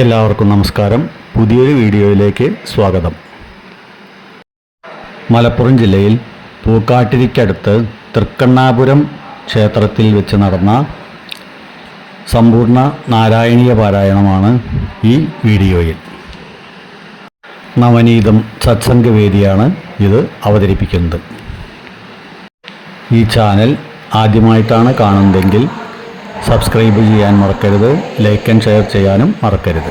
എല്ലാവർക്കും നമസ്കാരം. പുതിയൊരു വീഡിയോയിലേക്ക് സ്വാഗതം. മലപ്പുറം ജില്ലയിൽ പൂക്കാട്ടിരിക്കടുത്ത് തൃക്കണ്ണാപുരം ക്ഷേത്രത്തിൽ വെച്ച് നടന്ന സമ്പൂർണ നാരായണീയ പാരായണമാണ് ഈ വീഡിയോയിൽ. നവനീതം സത്സംഗ വേദിയാണ് ഇത് അവതരിപ്പിക്കുന്നത്. ഈ ചാനൽ ആദ്യമായിട്ടാണ് കാണുന്നതെങ്കിൽ സബ്സ്ക്രൈബ് ചെയ്യാൻ മറക്കരുത് ലൈക്ക് ആൻഡ് ഷെയർ ചെയ്യാനും മറക്കരുത്.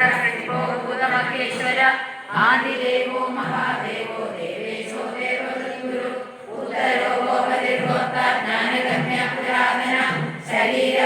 षट्पो भूतमहेश्वर आदिदेवो महादेवो देवेशो देवगुरु उदरो ज्ञानगम्य पुरातन शरीर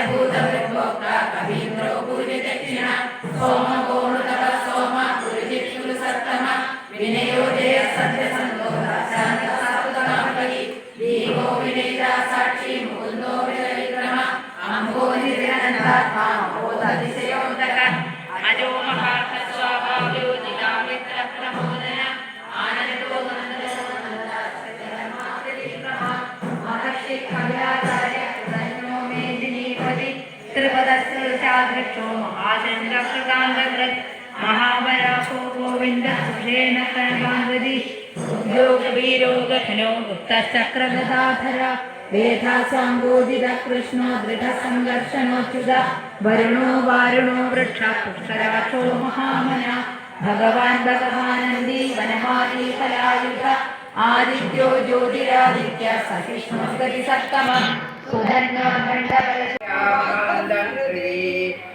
കനകാന്തരി ഉദ്യോഗ വീരോ ഗഹനോ ഗുപ്തചക്രഗദാധര വേധാസാംബോധിത കൃഷ്ണോ ദൃഢസംഘർഷണോച്യുത വരുണോ വാരുണോ വൃക്ഷ പുഷ്കരാക്ഷോ മഹാമന ഭഗവാൻ ഭഗവാനന്ദി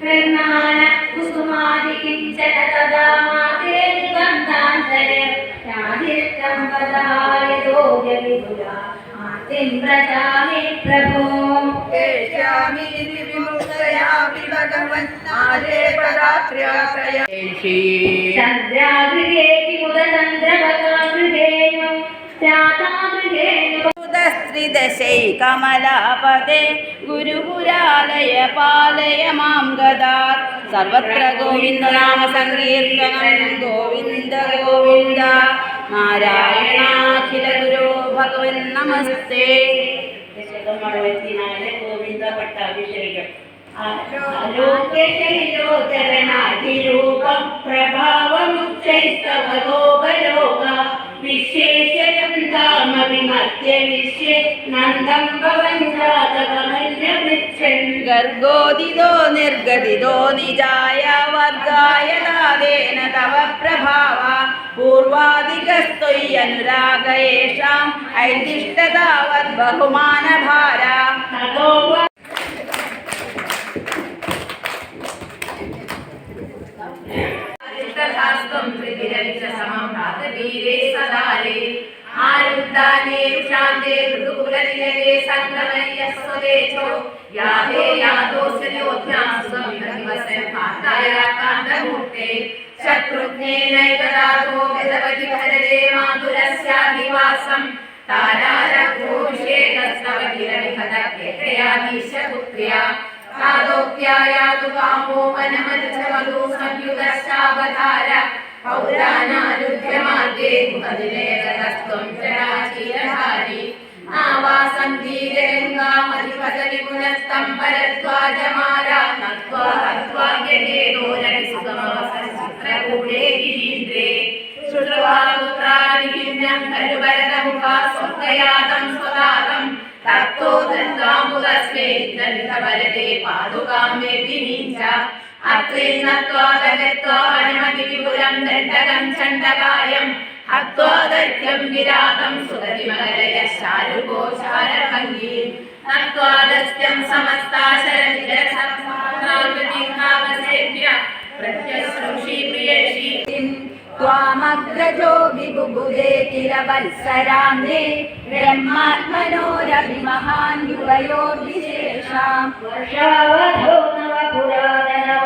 ൂലമായാധികം കുസുമാദികിഞ്ചന തഥാ മാതേ നിബന്ധാന്തരെ രാധിഷ്ടം പദായതോ ജവിപുര ആതിമ്രജാമി പ്രഭോ കേശാമീതി വിമുക്തയാപി ഭഗവൻ ആരേ പദാത്ര്യാത്രയ ചന്ദ്രാഗൃഹേ കിമുദചന്ദ്രവകാഗൃഹേയം രാധാഗൃഹേയം. സ്ത്രീദശൈ പാലയ മാം ഗദാ. സർവത്ര ഗോവിന്ദ നാമ സങ്കീർത്തനം. ഗോവിന്ദ ഗോവിന്ദ. നാരായണാഖില ഗുരു ഭഗവൻ നമസ്തേ. ഗോവിന്ദ പട്ടാഭിഷേകം. ആലോക്യശൈലോചരണാതിരൂപം പ്രഭാവമുച്ചൈസ്തവലോകലോക. വിശേഷയം ധാമ വിമധ്യ വിശ്വേ നന്ദം ഭവൻ ജാതകമല്യമൃച്ഛൻ. ഗർഗോദിതോ നിർഗതിതോ നിജായ വർഗായ ദാദേന തവ പ്രഭാവ. പൂർവാദികസ്ത്വയ്യനുരാഗയേഷാം ഐതിഷ്ടതാവത് ബഹുമാനഭാര. തതോ दाने रुषान्ते मृदुकुलनिलये सङ्क्रमय्य स्वदेशो याहे यादोऽस्य योध्यां स्वमिवसे भाताय कान्तमूर्ते शत्रुघ्नेनैकदातो विदवति भरदे मातुरस्याधिवासम् तारारघोषेणस्तव किरणिहतकेतयामीशपुत्र्या पादोक्त्याया तु कामो वनमनुजवधू संयुगश्चावधार। പൗരാനാരുധ്യമാർഗേ ഗുഹതിലേകതസ്ത്വം ചരാചീരഹാരി ആവാസം ധീരഗംഗാമധിപതരി പുനസ്തം പരദ്വാജമാരാ നത്വാ ഹത്വാ ഗണേനോ രവിസുഗമവസചിത്രകൂടേ ഗിരീന്ദ്രേ ശ്രുതവാപുത്രാദിഭിന്നം കരുവരതമുഖാ സ്വർഗയാതം സ്വതാതം തത്തോ ദന്താമുദസ്മേ ദന്തവരതേ പാതുകാം വേദിനീച്ച അത്രീന്നത്വാദഗത്വാനുമതിവിപുരം ദണ്ഡകം ചണ്ഡകായം ഹത്വാദൈത്യം വിരാതം സുഗതിമകരയ ശാരുഘോഷാരഭംഗി നത്വാദസ്യം സമസ്താശരതിരസംഹാവസേഭ്യ പ്രത്യശ്രുഷി പ്രിയഷി त्वामग्रजो विबुबुधे किल वत्सराङ्गे ब्रह्मात्मनोरभिमहान् युवयोर्विशेषाम् वर्षावधो नव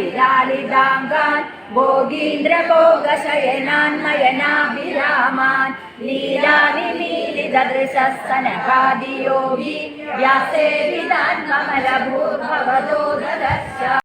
വിലാലിതാംഗാൻ ഭോഗീന്ദ്ര ഭോഗശയനാൻ നയനാഭിരാമാൻ ലീലാവിമീലിതദൃശസ്സനകാദിയോഗി വ്യാസേവിതാൻ കമലഭൂർഭവതോ ദദർശ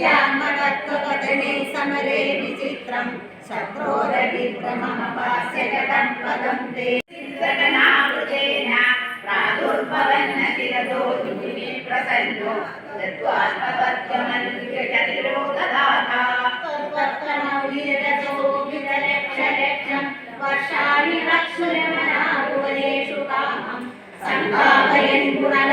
ध्यानमदत्वकथने समरे विचित्रं शत्रोरविभ्रमः पास्यगतं पदं ते सिद्धगणावृतेन प्रादुर्भवन्न किरदो दुःखिनि प्रसन्नो दत्वात्मतत्त्वमनुविकटलिरो ददाता सर्वत्वमौलिरतो वितरक्षलक्षं वर्षाणि रक्षुरमनाभुवनेषु कामं सम्भावयन् गुणल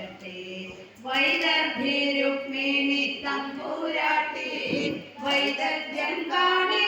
वदते वैदर्भे रुक्मिणी तम्बूराटे वैदर्भ्यङ्गाणि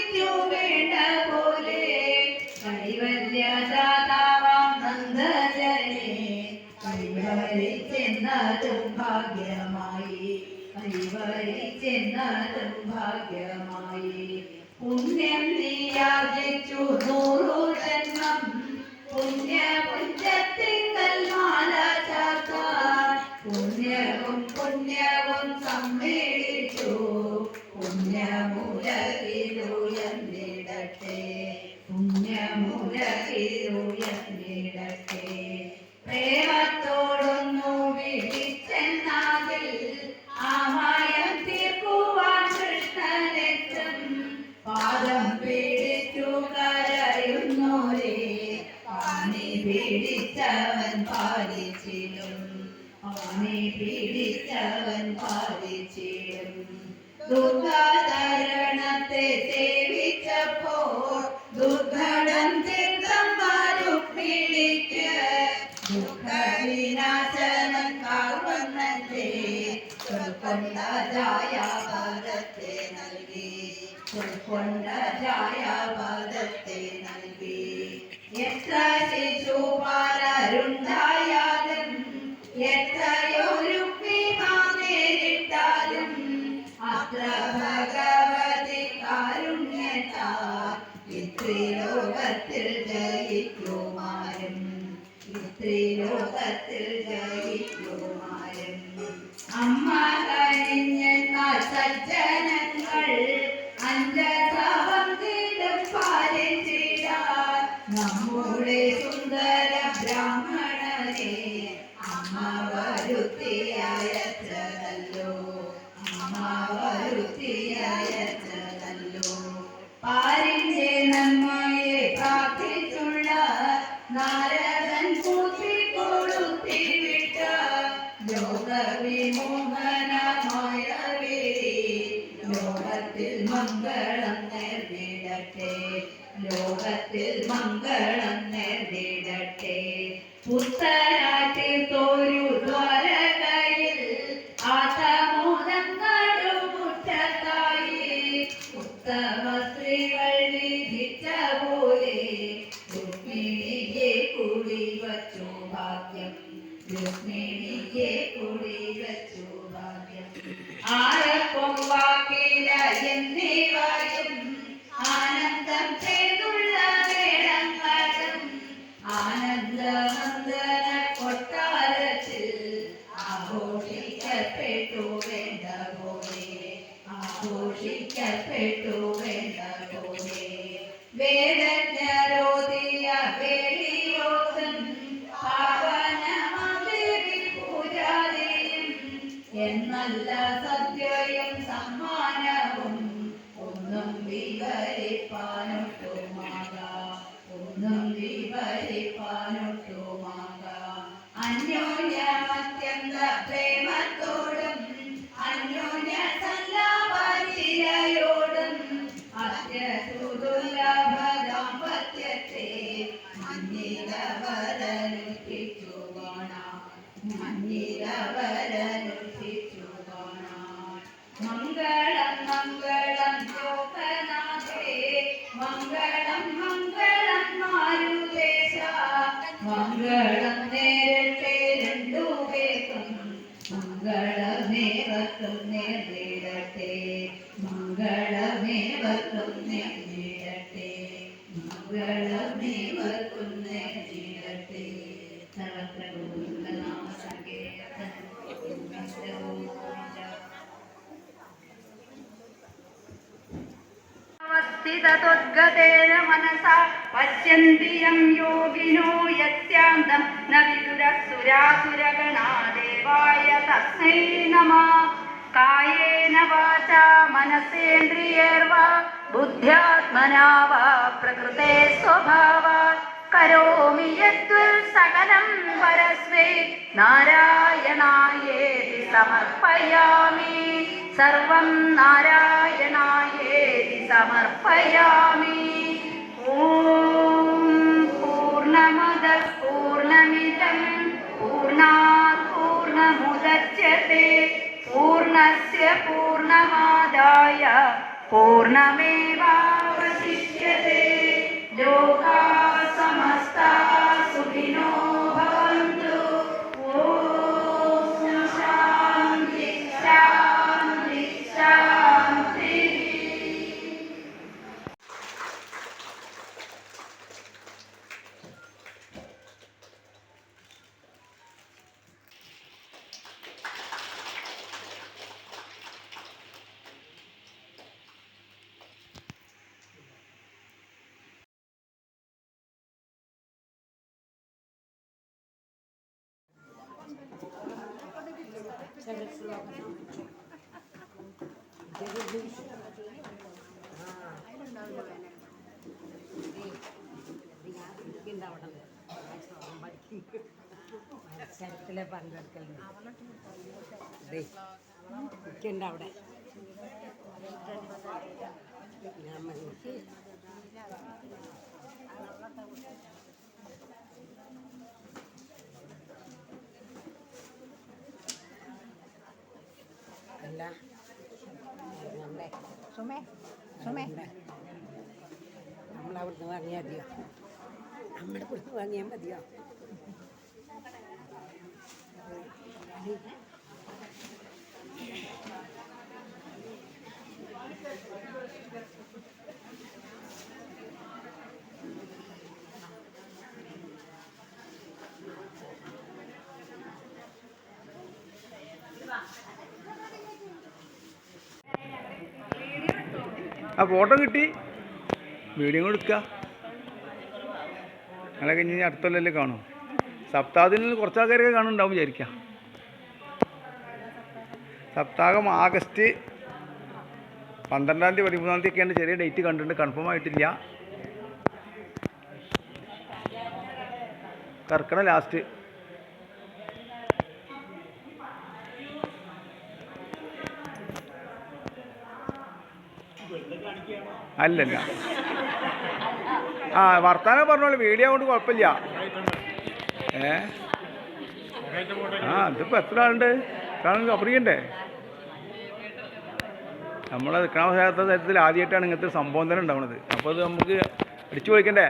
य ലോകത്തിൽ മംഗളം നേർന്നിടട്ടെ ലോകത്തിൽ മംഗളം രക്ഷിക്കപ്പെട്ടു വെന്ന പോലെ വേദ സ്വഭാവ പ്രകൃതേ സ്വഭാവ. കരോമി യദ്വൽ സകലം പരസ്വേ. നാരായണായേതി സമർപ്പയാമി. സർവം നാരായണായേതി സമർപ്പയാമി. ഓം പൂർണമത പൂർണമിതം പൂർണാത് പൂർണമുദച്യത്തെ പൂർണസ്യ പൂർണമാദായ पूर्णमेवावशिष्यते लोका समस्ताः മത്സരത്തിലെ പങ്കെടുക്കലുണ്ട്. ഉണ്ട് അവിടെ. ഞാൻ അല്ല നമ്മുടെ സുമേ സുമേ. നമ്മളവിടുന്ന് വാങ്ങിയാൽ മതിയോ? നമ്മുടെ കൊടുത്ത് വാങ്ങിയാൽ മതിയോ? ആ ഫോട്ടോ കിട്ടി. വീഡിയോ എടുക്കുക നിങ്ങളൊക്കെ ഇനി അടുത്തല്ലേ കാണും. സപ്താഹത്തിൽ കുറച്ച് ആൾക്കാരൊക്കെ കാണുന്നുണ്ടാവും വിചാരിക്കാം. സപ്താഹം ആഗസ്റ്റ് പന്ത്രണ്ടാം തീയതി പതിമൂന്നാം തീയതി ഒക്കെയാണ് ചെറിയ ഡേറ്റ് കണ്ടിട്ടുണ്ട്. കൺഫേം ആയിട്ടില്ല. കർക്കണ ലാസ്റ്റ്. അല്ലല്ല. ആ വർത്താനം പറഞ്ഞോളൂ. വീഡിയോ കൊണ്ട് കുഴപ്പമില്ല. ഏ? ആ ഇതിപ്പോൾ എത്ര ആളുണ്ട്? കാണാൻ കവറിയണ്ടേ നമ്മളെ നിൽക്കണ തരത്തിൽ ആദ്യമായിട്ടാണ് ഇങ്ങനത്തെ സംഭവം തന്നെ ഉണ്ടാവുന്നത് അപ്പോൾ അത് നമുക്ക് അടിച്ചു പൊളിക്കണ്ടേ?